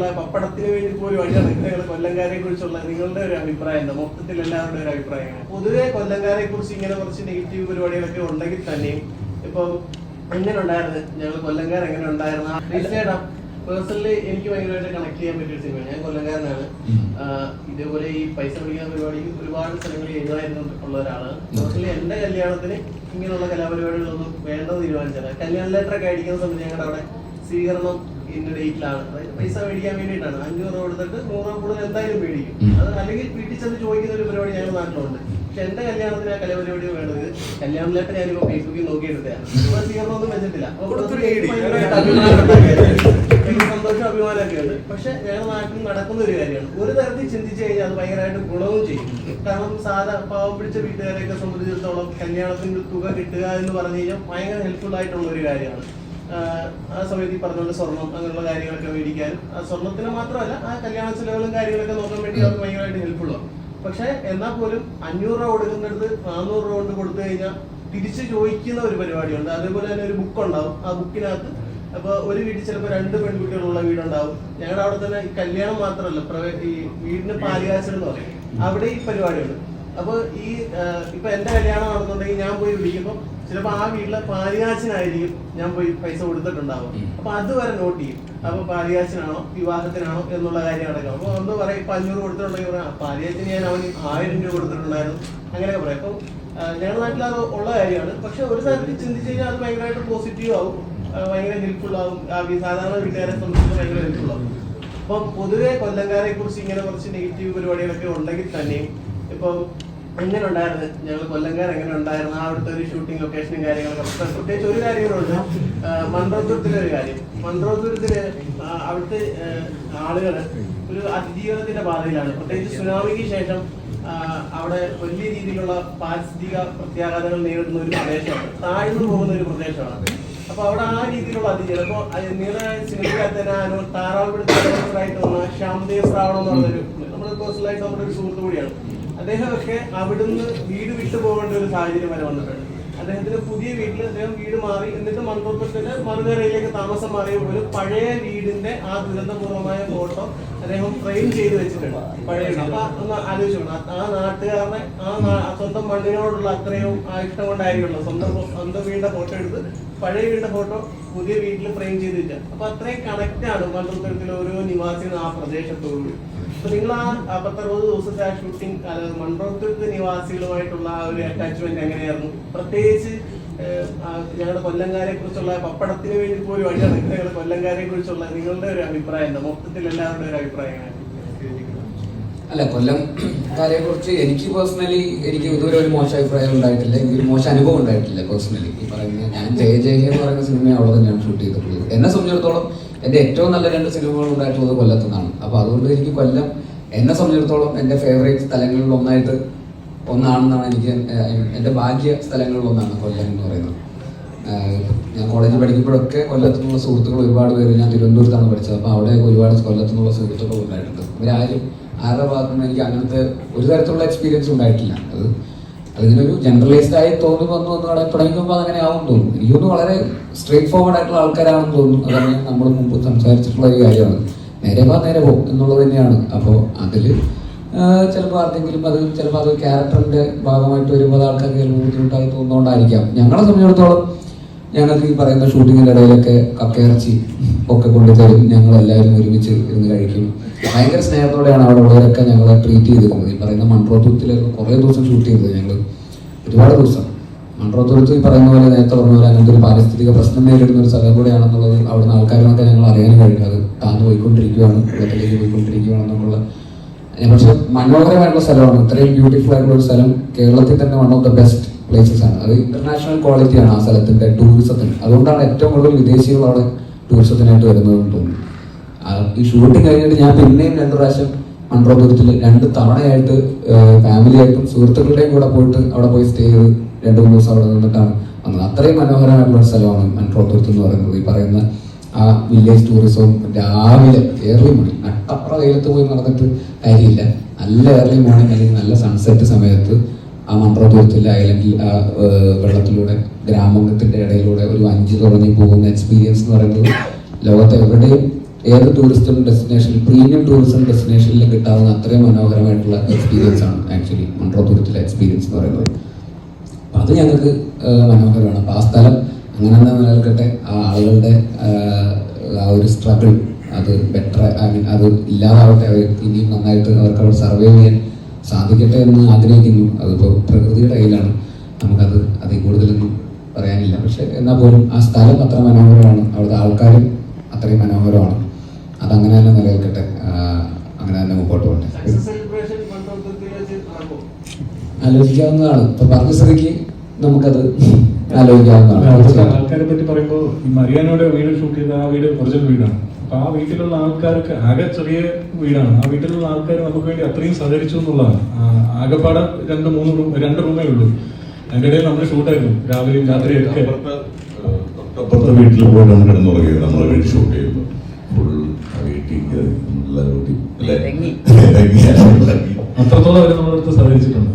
കുറിച്ചുള്ള പപ്പടത്തിന് വേണ്ടി പോലും അടി നിങ്ങൾ കൊല്ലങ്കാരെ കുറിച്ചുള്ള നിങ്ങളുടെ ഒരു അഭിപ്രായം എന്താ? മൊത്തത്തിൽ എല്ലാവരുടെ ഒരു അഭിപ്രായം പൊതുവെ കൊല്ലങ്കാരെ കുറിച്ച് ഇങ്ങനെ കുറച്ച് നെഗറ്റീവ് പരിപാടികളൊക്കെ ഉണ്ടെങ്കിൽ തന്നെയും ഇപ്പൊ എങ്ങനെ ഉണ്ടായിരുന്നു ഞങ്ങൾ കൊല്ലങ്കാർ എങ്ങനെ ഉണ്ടായിരുന്നു? തീർച്ചയായിട്ടും പേഴ്സണലി എനിക്ക് ഭയങ്കരമായിട്ട് കണക്ട് ചെയ്യാൻ പറ്റിയ ഒരു സിനിമ ഞാൻ കൊല്ലങ്കാരനാണ് ഇതേപോലെ ഈ പൈസ പിടിക്കുന്ന പരിപാടിക്ക് ഒരുപാട് സ്ഥലങ്ങളിൽ എഴുതായിരുന്നു ഉള്ള ഒരാളാണ് പേഴ്സണലി എന്റെ കല്യാണത്തിന് ഇങ്ങനെയുള്ള കലാപരിപാടികളൊന്നും വേണ്ടെന്ന് തീരുമാനിച്ചത് കല്യാണ ലെറ്റർ ഒക്കെ അടിക്കുന്ന സമയത്ത് ഞങ്ങളുടെ അവിടെ സ്വീകരണം ഇന്ന ഡേറ്റിലാണ് പൈസ മേടിക്കാൻ വേണ്ടിയിട്ടാണ്. അഞ്ഞൂറ് രൂപ കൊടുത്തിട്ട് നൂറ് രൂപ കൂടുതൽ എന്തായാലും മേടിക്കും. അത് അല്ലെങ്കിൽ വീട്ടിൽ ചെന്ന് ചോദിക്കുന്ന ഒരു പരിപാടി ഞങ്ങളുടെ നാട്ടിലുണ്ട്. പക്ഷെ എന്റെ കല്യാണത്തിന് ആ കലാപരിപാടി വേണ്ടത്. കല്യാണ ലെറ്റർ ഞാനിപ്പോ ഫേസ്ബുക്കിൽ നോക്കിയെടുത്തതാണ് സ്വീകരണം ഒന്നും വെച്ചിട്ടില്ല. സന്തോഷം അഭിമാനമൊക്കെ ഉണ്ട് പക്ഷെ ഞങ്ങളുടെ നാട്ടിൽ നടക്കുന്ന ഒരു കാര്യമാണ്. ഒരു തരത്തിൽ ചിന്തിച്ചു കഴിഞ്ഞാൽ അത് ഭയങ്കരമായിട്ട് ഗുണവും ചെയ്യും. കാരണം സാധാ പാവം പിടിച്ച വീട്ടുകാരെയൊക്കെ സംബന്ധിച്ചിടത്തോളം കല്യാണത്തിന്റെ തുക കിട്ടുക എന്ന് പറഞ്ഞു കഴിഞ്ഞാൽ ഭയങ്കര ഹെൽപ്ഫുൾ ആയിട്ടുള്ള ഒരു കാര്യമാണ്. ആ സമയത്ത് ഈ പറഞ്ഞ സ്വർണം അങ്ങനെയുള്ള കാര്യങ്ങളൊക്കെ മേടിക്കാനും സ്വർണത്തിന് മാത്രമല്ല ആ കല്യാണ ചെലവുകളും കാര്യങ്ങളൊക്കെ നോക്കാൻ വേണ്ടി അവർക്ക് ഭയങ്കരമായിട്ട് ആണ് പക്ഷെ എന്നാൽ പോലും അഞ്ഞൂറ് രൂപ കൊടുക്കുന്നിടത്ത് നാനൂറ് രൂപ കൊണ്ട് കൊടുത്തു കഴിഞ്ഞാൽ തിരിച്ച് ചോദിക്കുന്ന ഒരു പരിപാടിയുണ്ട്. അതേപോലെ തന്നെ ഒരു ബുക്ക് ഉണ്ടാവും. ആ ബുക്കിനകത്ത് അപ്പൊ ഒരു വീട്ടിൽ ചിലപ്പോൾ രണ്ട് പെൺകുട്ടികളുള്ള വീടുണ്ടാവും. ഞങ്ങളുടെ അവിടെ തന്നെ കല്യാണം മാത്രമല്ല പ്രവേ- ഈ വീടിന് പാലുകാച്ചൽ എന്ന് പറയും. അവിടെ ഈ പരിപാടിയുണ്ട്. അപ്പൊ ഈ ഇപ്പൊ എന്റെ കല്യാണം നടന്നുണ്ടെങ്കിൽ ഞാൻ പോയി വിളിക്കുമ്പോൾ ചിലപ്പോൾ ആ വീട്ടിലെ പാലിയാച്ചനായിരിക്കും ഞാൻ പോയി പൈസ കൊടുത്തിട്ടുണ്ടാവും. അപ്പൊ അതുവരെ നോട്ട് ചെയ്യും. അപ്പൊ പാലിയാച്ചനാണോ വിവാഹത്തിനാണോ എന്നുള്ള കാര്യം അടക്കം. അപ്പൊ ഒന്ന് പറയും ഇപ്പൊ അഞ്ഞൂറ് കൊടുത്തിട്ടുണ്ടെങ്കിൽ പറയാം പാലിയാച്ചന് ഞാൻ അവന് ആയിരം രൂപ കൊടുത്തിട്ടുണ്ടായിരുന്നു. അങ്ങനെയൊക്കെ പറയാം. അപ്പൊ ഞങ്ങളുടെ നാട്ടിൽ അത് ഉള്ള കാര്യമാണ്. പക്ഷെ ഒരു തരത്തിൽ ചിന്തിച്ചു കഴിഞ്ഞാൽ അത് ഭയങ്കരമായിട്ട് പോസിറ്റീവ് ആവും. ഭയങ്കര ഹെൽപ്ഫുൾ ആവും. സാധാരണ വീട്ടുകാരെ സംബന്ധിച്ച് ഭയങ്കര ഹെൽപ്ഫുൾ ആവും. അപ്പം പൊതുവെ കൊല്ലങ്കാരെ കുറിച്ച് ഇങ്ങനെ കുറച്ച് നെഗറ്റീവ് പരിപാടികളൊക്കെ ഉണ്ടെങ്കിൽ തന്നെയും ഇപ്പം എങ്ങനെ ഉണ്ടായിരുന്നു ഞങ്ങൾ കൊല്ലംകാർ എങ്ങനെ ഉണ്ടായിരുന്നു ആ അവിടുത്തെ ഒരു ഷൂട്ടിംഗ് ലൊക്കേഷനും കാര്യങ്ങളൊക്കെ പ്രത്യേകിച്ച് ഒരു കാര്യങ്ങളുണ്ട് മൺട്രോത്തുരത്തിലെ ഒരു കാര്യം. മൺട്രോത്തുരത്തിൽ അവിടുത്തെ ആളുകൾ ഒരു അതിജീവനത്തിന്റെ പാതയിലാണ്. പ്രത്യേകിച്ച് സുനാമിക്ക് ശേഷം അവിടെ വലിയ രീതിയിലുള്ള പാരിസ്ഥിതിക പ്രത്യാഘാതങ്ങൾ നേരിടുന്ന ഒരു പ്രദേശമാണ്. താഴ്ന്നു പോകുന്ന ഒരു പ്രദേശമാണ് അപ്പൊ അവിടെ ആ രീതിയിലുള്ള അതിജീവനം. അപ്പൊ നിങ്ങളുടെ സിനിമയ്ക്കകത്ത് തന്നെ ആരോ താറാവ് പിടുത്തമായിട്ട് വന്ന ശ്യാംദേവ് ശ്രാവണം എന്ന് പറഞ്ഞൊരു നമ്മുടെ പേഴ്സണലായിട്ട് നമ്മുടെ ഒരു സുഹൃത്തു കൂടിയാണ്. അദ്ദേഹമൊക്കെ അവിടുന്ന് വീട് വിട്ടു പോകേണ്ട ഒരു സാഹചര്യം വരെ വന്നിട്ടുണ്ട്. അദ്ദേഹത്തിന്റെ പുതിയ വീട്ടിൽ അദ്ദേഹം വീട് മാറി എന്നിട്ട് മൺപുറത്തിന്റെ മറുകരയിലേക്ക് താമസം മാറിയ ഒരു പഴയ വീടിന്റെ ആ ദുരന്തപൂർവമായ ഫോട്ടോ അദ്ദേഹം ഫ്രെയിം ചെയ്ത് വെച്ചിട്ടുണ്ട്. പഴയ അപ്പൊ ഒന്ന് ആലോചിച്ചു ആ നാട്ടുകാരനെ ആ സ്വന്തം മണ്ണിനോടുള്ള അത്രയും ആ ഇഷ്ടം കൊണ്ടായിരിക്കുമല്ലോ. സ്വന്തം സ്വന്തം വീടിന്റെ ഫോട്ടോ എടുത്ത് പഴയ വീടിന്റെ ഫോട്ടോ പുതിയ വീട്ടിൽ ഫ്രെയിം ചെയ്ത് വെച്ചാൽ അപ്പൊ അത്രയും ആണ് മൺപുറത്തിലെ ഓരോ നിവാസികൾ ആ പ്രദേശത്തോട് നിങ്ങൾ ആ പത്തറുപത് ദിവസത്തെ ആ ഷൂട്ടിംഗ് മൺപുറത്തെ നിവാസികളുമായിട്ടുള്ള ആ ഒരു അറ്റാച്ച്മെന്റ് എങ്ങനെയായിരുന്നു? പ്രത്യേകിച്ച് ഞങ്ങളുടെ കൊല്ലംകാരെ കുറിച്ചുള്ള പപ്പടത്തിന് വേണ്ടി പോലും അടി ഞങ്ങളുടെ കൊല്ലംകാരെ കുറിച്ചുള്ള നിങ്ങളുടെ ഒരു അഭിപ്രായം എന്താ? മൊത്തത്തിൽ എല്ലാവരുടെ ഒരു അഭിപ്രായമാണ് അല്ല കൊല്ലംകാരെ കുറിച്ച് എനിക്ക് പേഴ്സണലി എനിക്ക് ഇതുവരെ ഒരു മോശം അഭിപ്രായം ഉണ്ടായിട്ടില്ല. എനിക്ക് ഒരു മോശം അനുഭവം ഉണ്ടായിട്ടില്ല പേഴ്സണലി ഈ പറയുന്ന ഞാൻ ജയ ജയ എന്ന് പറയുന്ന സിനിമ അവിടെ തന്നെയാണ് ഷൂട്ട് ചെയ്തിട്ടുള്ളത്. എന്നെ സംബന്ധിച്ചിടത്തോളം എന്റെ ഏറ്റവും നല്ല രണ്ട് സിനിമകൾ ഉണ്ടായിട്ടുള്ളത് കൊല്ലത്തു നിന്നാണ് അപ്പോൾ അതുകൊണ്ട് എനിക്ക് കൊല്ലം എന്നെ സംബന്ധിച്ചിടത്തോളം എന്റെ ഫേവറേറ്റ് സ്ഥലങ്ങളിൽ ഒന്നായിട്ട് ഒന്നാണെന്നാണ് എനിക്ക് എൻ- എന്റെ ഭാഗ്യ സ്ഥലങ്ങളിൽ ഒന്നാണ് കൊല്ലം എന്ന് പറയുന്നത്. ഞാൻ കോളേജിൽ പഠിക്കുമ്പോഴൊക്കെ കൊല്ലത്തുനിന്നുള്ള സുഹൃത്തുക്കൾ ഒരുപാട് പേര് ഞാൻ തിരുവനന്തപുരത്താണ് പഠിച്ചത്. അപ്പോൾ അവിടെ ഒരുപാട് കൊല്ലത്തുനിന്നുള്ള സുഹൃത്തുക്കൾ ഉണ്ടായിട്ടുണ്ട്. ഇവരാരും ആരുടെ ഭാഗത്തുനിന്ന് എനിക്ക് അങ്ങനത്തെ ഒരു തരത്തിലുള്ള എക്സ്പീരിയൻസ് ഉണ്ടായിട്ടില്ല. അത് അതിനൊരു ജനറലൈസ്ഡ് ആയി തോന്നുന്നു വന്നു തുടങ്ങുമ്പോൾ അങ്ങനെ ആവും തോന്നുന്നു എനിക്ക് തോന്നുന്നു വളരെ സ്ട്രേറ്റ് ഫോർവേഡ് ആയിട്ടുള്ള ആൾക്കാരാണെന്ന് തോന്നുന്നു അതാണ് നമ്മൾ മുമ്പ് സംസാരിച്ചിട്ടുള്ള ഒരു കാര്യമാണ്. നേരെ പോ നേരെ പോകും എന്നുള്ളത് തന്നെയാണ്. അപ്പോൾ അതിൽ ചിലപ്പോൾ ആർക്കെങ്കിലും അത് ചിലപ്പോൾ അത് ക്യാരക്ടറിന്റെ ഭാഗമായിട്ട് വരുമ്പോൾ ആൾക്കാർക്ക് ചിലപ്പോൾ ബുദ്ധിമുട്ടായി തോന്നുന്നുകൊണ്ടായിരിക്കാം ഞങ്ങളെ സംബന്ധിച്ചിടത്തോളം ഞങ്ങൾക്ക് ഈ പറയുന്ന ഷൂട്ടിങ്ങിന്റെ ഇടയിലൊക്കെ കക്കയിറച്ചി ഒക്കെ കൊണ്ടുതരും. ഞങ്ങൾ എല്ലാവരും ഒരുമിച്ച് ഇരുന്ന് കഴിക്കും. ഭയങ്കര സ്നേഹത്തോടെയാണ് അവിടെ ഉള്ളവരൊക്കെ ഞങ്ങളെ ട്രീറ്റ് ചെയ്തിരുന്നത്. ഈ പറയുന്ന മൺട്രോത്തുരത്തിലായിരുന്നു കുറേ ദിവസം ഷൂട്ട് ചെയ്തത് ഞങ്ങൾ ഒരുപാട് ദിവസം. മൺട്രോത്തുരത്ത് ഈ പറയുന്ന പോലെ നേരത്തെ പറഞ്ഞ പോലെ അങ്ങനത്തെ ഒരു പാരിസ്ഥിതിക പ്രശ്നം നേരിടുന്ന ഒരു സ്ഥലം കൂടെയാണെന്നുള്ളത് അവിടുന്ന് ആൾക്കാരെന്നൊക്കെ ഞങ്ങൾ അറിയാൻ കഴിഞ്ഞു. അത് താന്ന് പോയിക്കൊണ്ടിരിക്കുകയാണ് കുളത്തിലേക്ക് പോയിക്കൊണ്ടിരിക്കുകയാണെന്നുള്ള പക്ഷെ മനോഹരമായിട്ടുള്ള സ്ഥലമാണ്. ഇത്രയും ബ്യൂട്ടിഫുൾ ആയിട്ടുള്ള ഒരു സ്ഥലം കേരളത്തിൽ തന്നെ one of the best places ആണ്. അത് ഇന്റർനാഷണൽ ക്വാളിറ്റിയാണ് ആ സ്ഥലത്തിന്റെ ടൂറിസത്തിന് അതുകൊണ്ടാണ് ഏറ്റവും കൂടുതൽ വിദേശികൾ അവിടെ ടൂറിസത്തിനായിട്ട് വരുന്നതെന്ന് തോന്നുന്നു ഈ ഷൂട്ടിംഗ് കഴിഞ്ഞിട്ട് ഞാൻ പിന്നെയും രണ്ട് പ്രാവശ്യം മൺട്രോപുരത്തിൽ രണ്ട് തവണയായിട്ട് ഫാമിലി ആയിട്ടും സുഹൃത്തുക്കളുടെയും കൂടെ പോയിട്ട് അവിടെ പോയി സ്റ്റേ ചെയ്ത് രണ്ട് മൂന്ന് ദിവസം അവിടെ നിന്നിട്ടാണ് വന്നത്. അത്രയും മനോഹരമായിട്ടുള്ള ഒരു സ്ഥലമാണ് മൺട്രോപുരത്ത് എന്ന് പറയുന്നത്. ഈ പറയുന്ന ആ വില്ലേജ് ടൂറിസവും രാവിലെ ഏർലി മോർണിംഗ് നട്ടപ്ര വെയിലത്ത് പോയി നടന്നിട്ട് കാര്യമില്ല. നല്ല ഏർലി മോർണിംഗ് അല്ലെങ്കിൽ നല്ല സൺസെറ്റ് സമയത്ത് ആ മൺട്രോപുരത്തിൽ അല്ലെങ്കിൽ ആ വെള്ളത്തിലൂടെ ഗ്രാമത്തിന്റെ ഇടയിലൂടെ ഒരു അഞ്ച് തുറഞ്ഞു പോകുന്ന എക്സ്പീരിയൻസ് എന്ന് പറയുന്നത് ലോകത്ത് എവിടെയും ഏത് ടൂറിസ്റ്റ് ഡെസ്റ്റിനേഷൻ പ്രീമിയം ടൂറിസം ഡെസ്റ്റിനേഷനിൽ കിട്ടാവുന്ന അത്രയും മനോഹരമായിട്ടുള്ള എക്സ്പീരിയൻസ് ആണ് ആക്ച്വലി മൺട്രോ തുരുത്തിലെ എക്സ്പീരിയൻസ് എന്ന് പറയുന്നത്. അപ്പം അത് ഞങ്ങൾക്ക് മനോഹരമാണ്. അപ്പോൾ ആ സ്ഥലം അങ്ങനെ തന്നെ നിലനിൽക്കട്ടെ. ആ ആളുകളുടെ ആ ഒരു സ്ട്രഗിൾ അത് ബെറ്റർ ഐ മീൻ അത് ഇല്ലാതാവട്ടെ. അവർ ഇനിയും നന്നായിട്ട് അവർക്ക് അവർ സർവൈവ് ചെയ്യാൻ സാധിക്കട്ടെ എന്ന് ആഗ്രഹിക്കുന്നു. അതിപ്പോൾ പ്രകൃതിയുടെ കയ്യിലാണ്. നമുക്കത് അതിൽ കൂടുതലൊന്നും പറയാനില്ല. പക്ഷെ എന്നാൽ പോലും ആ സ്ഥലം അത്ര മനോഹരമാണ്. അവിടുത്തെ ആൾക്കാരും അത്രയും മനോഹരമാണ്. അതങ്ങനെ തന്നെ നിലനിൽക്കട്ടെ. അങ്ങനെ തന്നെ മുമ്പോട്ട് പോകട്ടെ. ആലോചിക്കാവുന്നതാണ്. ഇപ്പൊ പറഞ്ഞ സ്ഥിതിക്ക് നമുക്കത് ആലോചിക്കാവുന്നതാണ്. ആൾക്കാരെ പറ്റി പറയുമ്പോൾ ഈ മരിയാനോടെ വീട് ഷൂട്ട് ചെയ്ത ആ വീട് ഒറിജിനൽ വീടാണ്. അപ്പൊ ആ വീട്ടിലുള്ള ആൾക്കാർക്ക് ആകെ ചെറിയ വീടാണ്. ആ വീട്ടിലുള്ള ആൾക്കാർ നമുക്ക് വേണ്ടി അത്രയും സഹകരിച്ചു എന്നുള്ളതാണ്. ആകെപ്പാടെ രണ്ട് മൂന്ന് റൂം രണ്ട് റൂമേ ഉള്ളൂ. അതിന്റെ ഇടയിൽ നമ്മൾ ഷൂട്ടായിരുന്നു രാവിലെയും രാത്രിയും ഒക്കെ അപ്പുറത്തെ വീട്ടിൽ പോയിട്ടാണ് കിടന്നുറങ്ങിയത് നമ്മളെ വീട് ഷൂട്ട് ചെയ്തത് ഫുൾ വീട്ടിൽ. അത്രത്തോളം അവർ നമ്മളടുത്ത് സഹകരിച്ചിട്ടുണ്ട്.